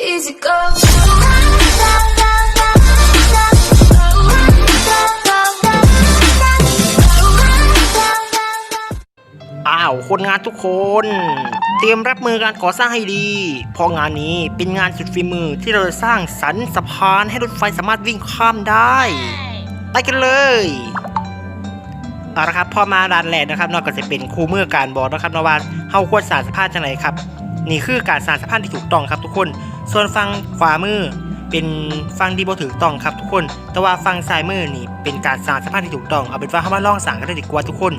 easy go. อ้าวคนงานทุกคน เตรียมรับมือการก่อสร้างให้ดี เพราะงานนี้เป็นงานสุดฝีมือที่เราจะสร้างสรรค์สะพานให้รถไฟสามารถวิ่งข้ามได้ ไปกันเลยเอาละครับพอมาด่านแรกนะครับนอกจากจะเป็นคู่มือการบอกนะครับนะว่าเฮาควรสร้านสะพานจังไรครับ นี่คือการสร้างสะพานที่ถูกต้องครับทุกคน ส่วนฝั่งขวามือเป็นฝั่งที่บ่ถูกต้องครับทุกคน แต่ว่าฝั่งซ้ายมือนี่เป็นการสร้างสะพานที่ถูกต้อง เอาเป็นว่าเฮามาลองสร้างกันเลยดีกว่าทุกคน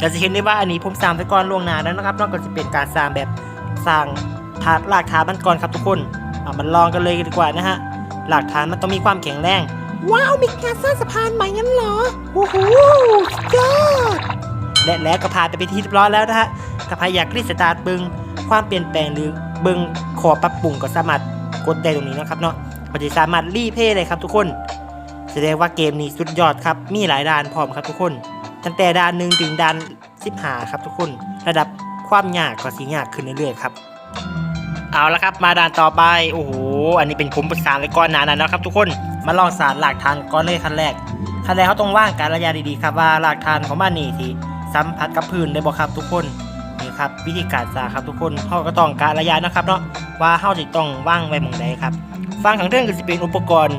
จะเห็นได้ว่าอันนี้ผมสร้างไปก่อนล่วงหน้าแล้วนะครับ นอกจากจะเป็นการสร้างแบบสร้างถาดรากฐานมันก่อนครับทุกคนเอามันลองกันเลยดีกว่านะฮะรากฐานมันต้องมีความแข็งแรง ว้าวมีการสร้างสะพานใหม่งั้นเหรอ โอ้โหสุดยอดและแล้วก็ผ่านไปเป็นที่เรียบร้อยแล้วนะฮะถ้าใครอยากรีสตาร์ทบิง ความเปลี่ยนแปลงหรือเบิงขอปรับปรุงก็สามารถกดได้ตรงนี้นะครับเนาะก็จะสามารถรีเพย์เลยครับทุกคน แสดงว่าเกมนี้สุดยอดครับ มีหลายด่านพร้อมครับทุกคน ตั้งแต่ด่านหนึ่งถึงด่านสิบหาครับทุกคน ระดับความยากก็สียากขึ้นเรื่อยๆครับ เอาละครับมาด่านต่อไป โอ้โห อันนี้เป็นผมประสานไว้ก่อนหนานั้นแล้วครับทุกคน มาลองสารหลักฐานก่อนเลยขั้นแรก ขั้นแรกเขาต้องว่างการระยะดีๆครับว่าหลักฐานของบ้านนี่ที่สัมผัสกับพื้นได้บ่ครับทุกคน ครับวิธีการสาครับทุกคนเขาก็ต้องการระยะนะครับเนาะว่าเขาจะต้องว่างไว้หมองใดครับฟังขังเรื่องก็จะเป็นอุปกรณ์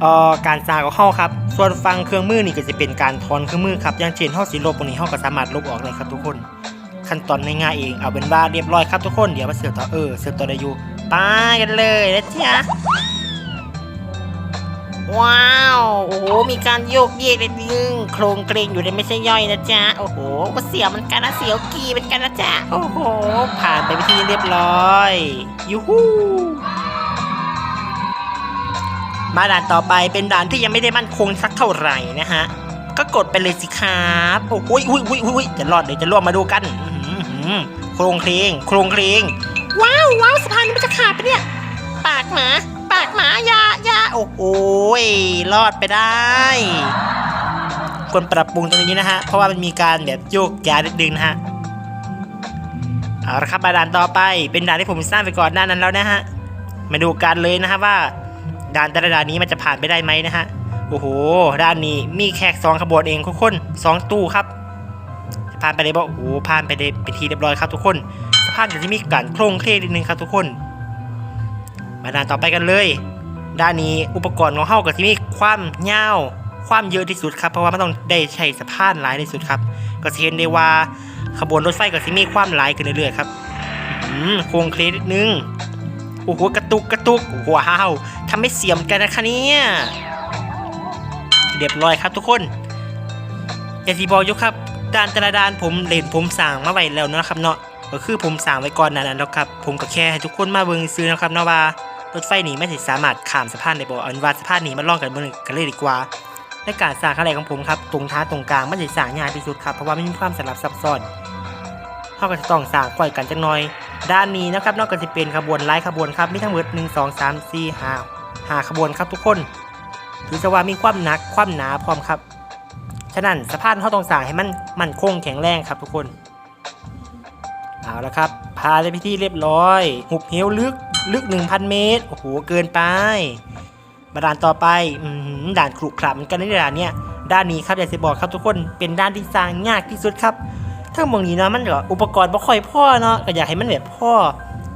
เอ่อการสาของเขาครับส่วนฟังเครื่องมือนี่ก็จะเป็นการถอนเครื่องมือครับอย่างเช่นเขาสิลบตรงนี้เขาก็สามารถลบออกเลยครับทุกคน ขั้นตอนง่ายๆเองเอาเป็นว่าเรียบร้อยครับทุกคนเดี๋ยวมาเสือกต่อเออเสือกต่อได้อยู่ไปกันเลยนะจ๊ะ ว้าว โอ้โห มีการโยกเยกเลยนึงโครงเกรงอยู่ในไม่ใช่ย่อยนะจ๊ะ โอ้โห ก็เสียวมันกันนะเสียวกีเหมือนกันนะจ๊ะ โอ้โห ผ่านไปพิธีเรียบร้อย ยูฮูมาด่านต่อไปเป็นด่านที่ยังไม่ได้มั่นคงสักเท่าไหร่นะฮะ ก็กดไปเลยสิครับ โอ้โหอุ้ยอุ้ยอุ้ยอุ้ยจะรอดเดี๋ยวจะร่วมมาดูกันโครงเคลงโครงเคลงว้าวว้าวสะพานนี้มันจะขาดไปะเนี่ย ปากหมาายายาโอ้โหยรอดไปได้ควรปรับปรุงตรงนี้นะฮะ เพราะว่ามันมีการแบบโยกย้ายนิดนึงนะฮะ เอาละครับมาด่านต่อไป เป็นด่านที่ผมสร้างไปก่อนหน้านั้นแล้วนะฮะ มาดูกันเลยนะฮะว่า ด่านแต่ละด่านนี้มันจะผ่านไปได้ไหมนะฮะ โอ้โห ด้านนี้มีแขกสองขบวนเองทุกคนสองตู้ครับ ผ่านไปได้บ่โอ้โห ผ่านไปได้เป็นทีเรียบร้อยครับทุกคนสะพานจะมีการโครงเคลงนิดนึงครับทุกคน มาด่านต่อไปกันเลย ด้านนี้อุปกรณ์ของเฮากับที่มีความยาวความเยอะที่สุดครับ เพราะว่ามันต้องได้ใช้สะพานหลายที่สุดครับ ก็เห็นได้ว่าขบวนรถไฟกับที่มีความหลายขึ้นเรื่อยๆครับโครงเคลนิดนึงโอ้โหกระตุกกระตุกว้าวทำให้เสียมกันนะคะเนี่ยเรียบร้อยครับทุกคนอย่าสีบอกอยู่ครับด้านแต่ละด้านผมเล่นผมสั่งมาไว้แล้วนะครับเนาะก็คือผมสั่งไว้ก่อนนานั้นแล้วครับ ผมก็แค่ให้ทุกคนมาเบิ่งซื้อนะครับเนาะว่า รถไฟหนีไม่สามารถข้ามสะพานได้บ่อาเป็นว่าสะพานหนีมาลองกันเบิ่งกันเลยดีกว่าในการสร้างขั้นแรกของผมครับตรงท้าตรงกลางไมันจะสร้างยากที่สุดครับเพราะว่ามันมีความสลับซับซ้อนเขาก็จะต้องสร้างก่อยกันจังหน่อย ด้านนี้นะครับนอกจากจะเป็นขบวนไล่ขบวนครับมีทั้งหมด1 2 3 4 5 5ขบวนครับทุกคนถือซะว่ามีความหนักความหนาพร้อมครับฉะนั้นสะพานเขาต้องสร้างให้มันมันคงแข็งแรงครับทุกคนเอาละครับพาในพิธีเรียบร้อย หุบเหวลึก ลึก 1,000 เมตร โอ้โห เกินไปมาด่านต่อไปอืด่านขรุขระเหมือนกันในด่านเนี้ยด้านนี้ครับอยากจะบอกครับทุกคน เป็นด้านที่สร้างยากที่สุดครับถ้าเมืองนี้เนาะมันก็อุปกรณ์ไม่ค่อยพ่อเนาะก็อยากให้มันแบบพ่อ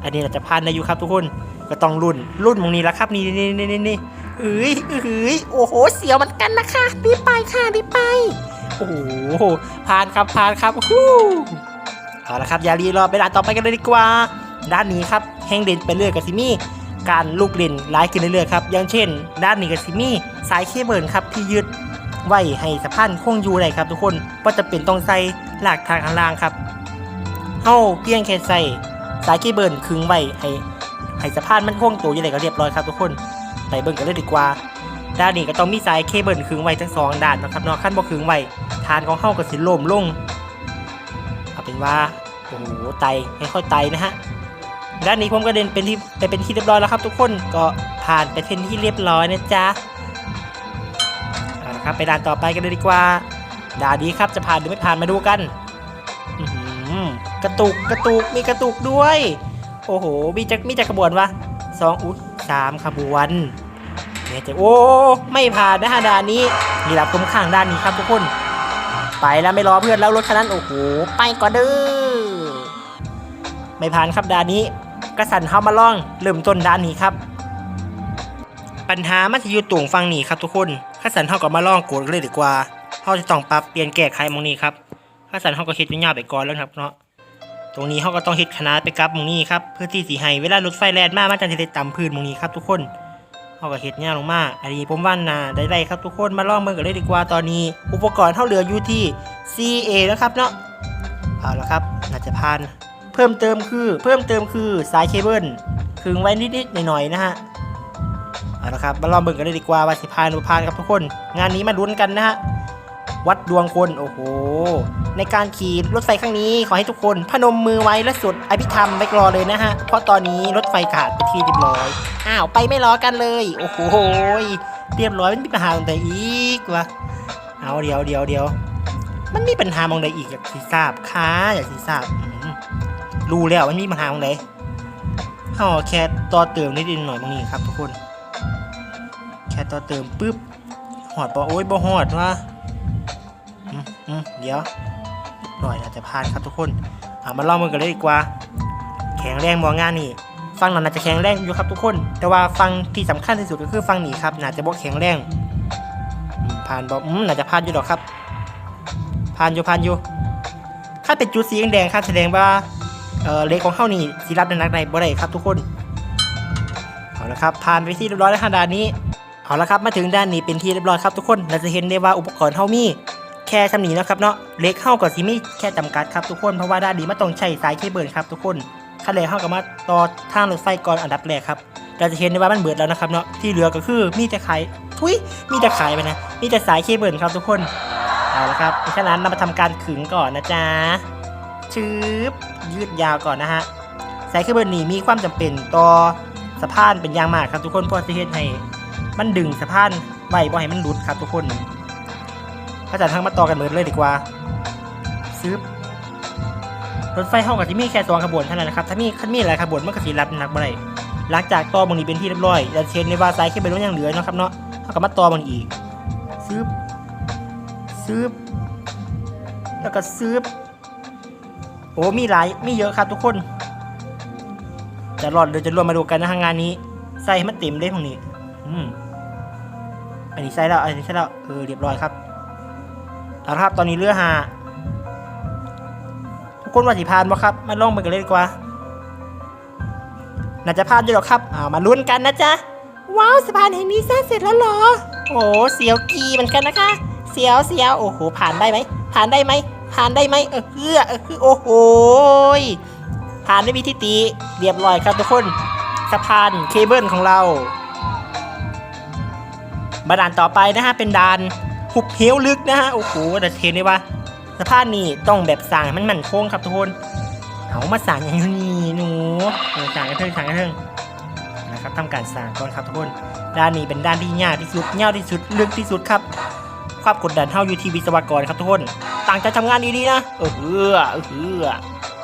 อันนี้เราจะพานได้อยู่ครับทุกคนก็ต้องรุ่นรุ่นมองนี้ละครับนี่นี่นี่นี่นี่เอ้ยเอ้ยโอ้โห เสียวเหมือนกันนะคะรีบไปค่ะรีบไปโอ้โหผ่านครับผ่านครับฮู้เอาละครับ อย่ารีรอไปด่านต่อไปกันเลยดีกว่า ด้านนี้ครับแห้งเด่นไปเรื่อยกับซิมี่การลูกเล่นร้ายขึ้นเรื่อยๆครับอย่างเช่น ด้านนี้กับซิมี่สายเคเบิลครับที่ยึดไว้ให้สะพานคงอยู่ได้ครับ ทุกคนว่าจะเป็นต้องใส่หลักทางข้างล่างครับเฮาเพียงแค่ใส่สายเคเบิลขึงไว้ให้ให้สะพานมันคงตัวอยู่ไหนก็เรียบร้อยครับทุกคนไปเบิ่งกันเลยดีกว่า ด้านนี้ก็ต้องมีสายเคเบิลขึงไว้ทั้งสองด้านนะครับเนาะขั้นบ่ขึงไว้ฐานของเฮาก็สิล่มลงเอาเป็นว่าโอ้โหไตค่อยๆไตนะฮะ ด้านนี้ผมก็เดินเป็นที่ไปเป็นที่เรียบร้อยแล้วครับ ทุกคนก็ผ่านไปเป็นที่เรียบร้อยนะจ๊ะเอาละครับไปด่านต่อไปกันเลยดีกว่าด่านนี้ครับจะผ่านหรือไม่ผ่านมาดูกันกระตุกกระตุกมีกระตุกด้วย โอ้โหมีจักมีจักขบวนวะสองอุ๊ยสามขบวนเนี่ยจะโอ้ไม่ผ่านนะฮะด่านนี้นี่แหละผมข้างด้านนี้ครับทุกคนไปแล้วไม่รอเพื่อนแล้วรถคันนั้นโอ้โหไปก่อนเด้อไม่ผ่านครับด่านนี้ กระสันเข้ามาล่องเริ่มต้นด่านนี้ครับ ปัญหามันจะอยู่ตรงฟังนี่ครับทุกคนข้าสันเท่ากับมาล่องโกดเลยดีกว่าเขาจะต้องปรับเปลี่ยนแก้ไขมองนี้ครับข้าสันเท่าก็คิดวิญญาไปก่อนแล้วครับเนาะตรงนี้เขาก็ต้องเฮ็ดขนาดไปกับมองนี้ครับเพื่อที่สีให้เวลารถไฟแลนมามันจะได้ต่ำพื้นมองนี้ครับทุกคนเขาก็เฮ็ดง่ายลงมาอันนี้ผมว่านาได้ไรครับทุกคนมาล่องเมือกันเลยดีกว่าตอนนี้ อุปกรณ์เท่าเหลืออยู่ที่ CA นะครับเนาะเอาละครับน่าจะผ่าน เพิ่มเติมคือเพิ่มเติมคือสายเคเบิลขึงไว้นิดๆหน่อยๆนะฮะเอาละครับมาลองเบิ่งกันเลยดีกว่าว่าสิพานหรือพานครับทุกคน งานนี้มาลุ้นกันนะฮะวัดดวงคนโอ้โห ในการขี่รถไฟครั้งนี้ขอให้ทุกคน พนมมือไว้และสวดอภิธรรมไว้รอเลยนะฮะ เพราะตอนนี้รถไฟขาดไปที่เรียบร้อย อ้าวไปไม่รอกันเลย โอ้โหเรียบร้อยมันมีปัญหาตรงไหนอีกวะเอาเดี๋ยวเดี๋ยวเดี๋ยวมันมีปัญหามองใดอีกอยากสีทราบค้าอยากสีทราบ รู้แล้วมันมีปัญหามองใดเฮาแค่ต่อเติมนิดหน่อยมองนี้ครับทุกคน แค่ต่อเติมปุ๊บหอดปะโอ้ยบ่หอดวะอืมอืมเดี๋ยวหน่อยอาจจะพลาดครับทุกคนเอามาลองมือกันเลยดีกว่า แข็งแรงมองงานนี่ฟังนั้นอาจจะแข็งแรงอยู่ครับทุกคน แต่ว่าฟังที่สำคัญที่สุดก็คือฟังนี่ครับน่าจะบอกแข็งแรงอืมผ่านบอกอืมน่าจะผ่านอยู่หรอกครับผ่านอยู่ผ่านอยู่ถ้าเป็นจุดสีแดงครับแสดงว่า เออเลขของเข้านี่สีรับน้ำหนักในบ่ได้ครับทุกคนเอาละครับผ่านไปที่เรียบร้อยแล้วค่ะด่านนี้เอาละครับมาถึงด้านนี้เป็นที่เรียบร้อยครับทุกคนเราจะเห็นได้ว่าอุปกรณ์เฮามีแค่ชำนี้นะครับเนาะเล็กเฮากับซีมีแค่จำกัดครับทุกคนเพราะว่าด้านนี้มันต้องใช้สายเคเบิลครับทุกคนขั้นแรกเฮากับมาต่อทางรถไฟก่อนอันดับแรกครับเราจะเห็นได้ว่ามันเบิดแล้วนะครับเนาะที่เหลือก็คือมีแต่ขายทุยมีแต่ขายไปนะมีแต่สายเคเบิลครับทุกคนเอาละครับฉะนั้นเรามาทำการขึงก่อนนะจ๊ะ ชืบยืดยาวก่อนนะฮะสายเคเบิลนี่มีความจำเป็นต่อสะพานเป็นอย่างมากครับทุกคนเพราะจะเฮ็ดให้มันดึงสะพานไว้บ่ให้มันหลุดครับทุกคนพระจันทร์ทั้งมาต่อกันเหมือนเลยดีกว่าซื้อรถไฟห้องกับที่มีแค่สองขบวนเท่านั้นนะครับถ้ามีคันมีหลายขบวนมันก็สีรับหนักบ่ได้หลังจากต่อบางนี้เป็นที่เรียบร้อยจะเชนในว่าสายขึ้นไปรถยังเหลือนะครับเนาะเขาก็มาต่อบางอีกซื้อซื้อแล้วก็ซื้อ โอ้มีหลายมีเยอะครับทุกคน จะรอดหรือจะรวมมาดูกันนะทางงานนี้ใส่ให้มันเต็มเลยพวกนี้อืมอันนี้ใส่แล้วอันนี้ใส่แล้วเออเรียบร้อยครับเอาละครับตอนนี้เรือหาทุกคนว่าสิพานบ่ครับมาลองไปกันเลยดีกว่าน่าจะพานอยู่หรอกครับอ่ามาลุ้นกันนะจ๊ะว้าวสะพานแห่งนี้สร้างเสร็จแล้วเหรอ โอ้เสียวกีเหมือนกันนะคะ เสียวเสียวโอ้โหผ่านได้ไหมผ่านได้ไหม ผ่านได้ไหมเออคือเออคือโอ้โหผ่านได้วิธีตีเรียบร้อยครับทุกคนสะพานเคเบิลของเรามาด่านต่อไปนะฮะเป็นด่านหุบเหวลึกนะฮะโอ้โหแต่เห็นได้ว่าสะพานนี่ต้องแบบสั่งมันมั่นคงครับทุกคนเอามาสั่งอย่างนี้หนูสั่งกันเถิงสั่งกันเถิงนะครับทำการสั่งก่อนครับทุกคนด้านนี้เป็นด้านที่ยากที่สุดยาวที่สุดลึกที่สุดครับ ความกดดันเท่าอยู่ที่วิศวกรครับทุกคน ต่างใจทำงานดีๆนะเออเออเออ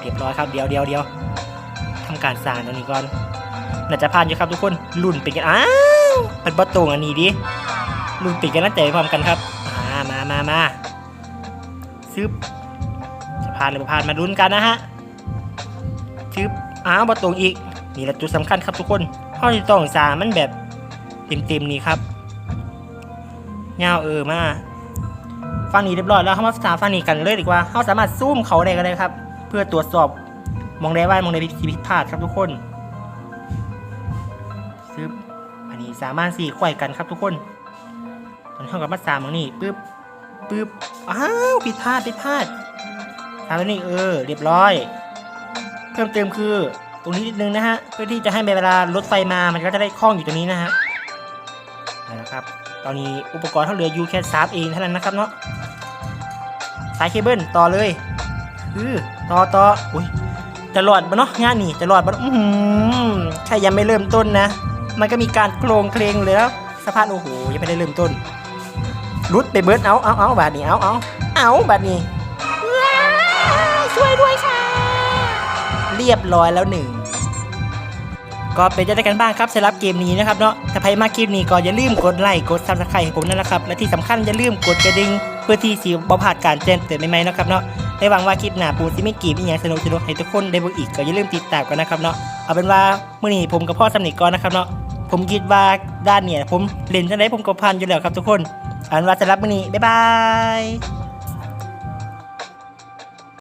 เรียบร้อยครับเดียวเดียวเดียวทำการสร้างตรงนี้ก่อนน่าจะผ่านอยู่ครับทุกคนรุ่นเป็นกันอ้าวเป็นประตูอันนี้ดิรุ่นป็นกันน่าใจพร้อมกันครับมามามามาซึบจะผ่านหรือไม่ผ่านมาลุ้นกันนะฮะซึบอ้าวประตูอีกนี่แหละจุดสำคัญครับทุกคนเขาจะต้องสร้างมันแบบเต็มๆนี่ครับเงาเออมา ฟังนี้เรียบร้อยแล้วเขามาสามฟังนี้กันเลยดีกว่าเขาสามารถซูมเขาได้กันเลยครับ เพื่อตรวจสอบมองได้ว่ามองได้ผิดพลาดครับทุกคนซึบอันนี้สามารถสี่ข่อยกันครับทุกคนตอนเข้ากับมาสามมองนี่ปึ๊บปึ๊บอ้าวผิดพลาดผิดพลาดทำแล้วนี่เออ เรียบร้อย เพิ่มเติมคือตรงนี้นิดนึงนะฮะเพื่อที่จะให้เวลารถไฟมามันก็จะได้คล่องอยู่ตรงนี้นะฮะเอาละครับ ตอนนี้อุปกรณ์เท่าเหลืออยู่แค่สามเองเท่านั้นนะครับเนาะ สายเคเบิลต่อเลยคือต่อต่ออุ้ยจะรอดปะเนาะงานนี่จะรอดปะอือหือแค่ยังไม่เริ่มต้นนะ มันก็มีการโครงเคลงเลยแล้วสะพานโอ้โหยังไม่ได้เริ่มต้นรุดไปเบิร์ดเอาเอาเอาบาดนี้เอาเอาเอาบาดนี้ว้ายช่วยด้วยค่ะ เรียบร้อยแล้วหนึ่งก็เป็นจะได้กันบ้างครับสำหรับเกมนี้นะครับเนาะถ้าใครมาคลิปนี้ก็อย่าลืมกดไลค์กดซับสไครต์ให้ผมนั่นแหละครับ และที่สำคัญอย่าลืมกดกระดิ่ง เพื่อที่สิบ่พลาดการแจ้งเตือนใหม่ๆนะครับเนาะได้หวังว่าคลิปหน้าปูซิไม่กีบอีกอย่างสนุกสนุกให้ทุกคนได้เบิ่งอีกก็อย่าลืมติดตามกันนะครับเนาะเอาเป็นว่าเมื่อนี้ผมกับพ่อสำนิกก่อนนะครับเนาะผมคิดว่าด้านเนี่ยผมเล่นจังไดผมก็ผ่านอยู่แล้วครับทุกคนอันว่าจะรับมื่อนี้บ๊ายบาย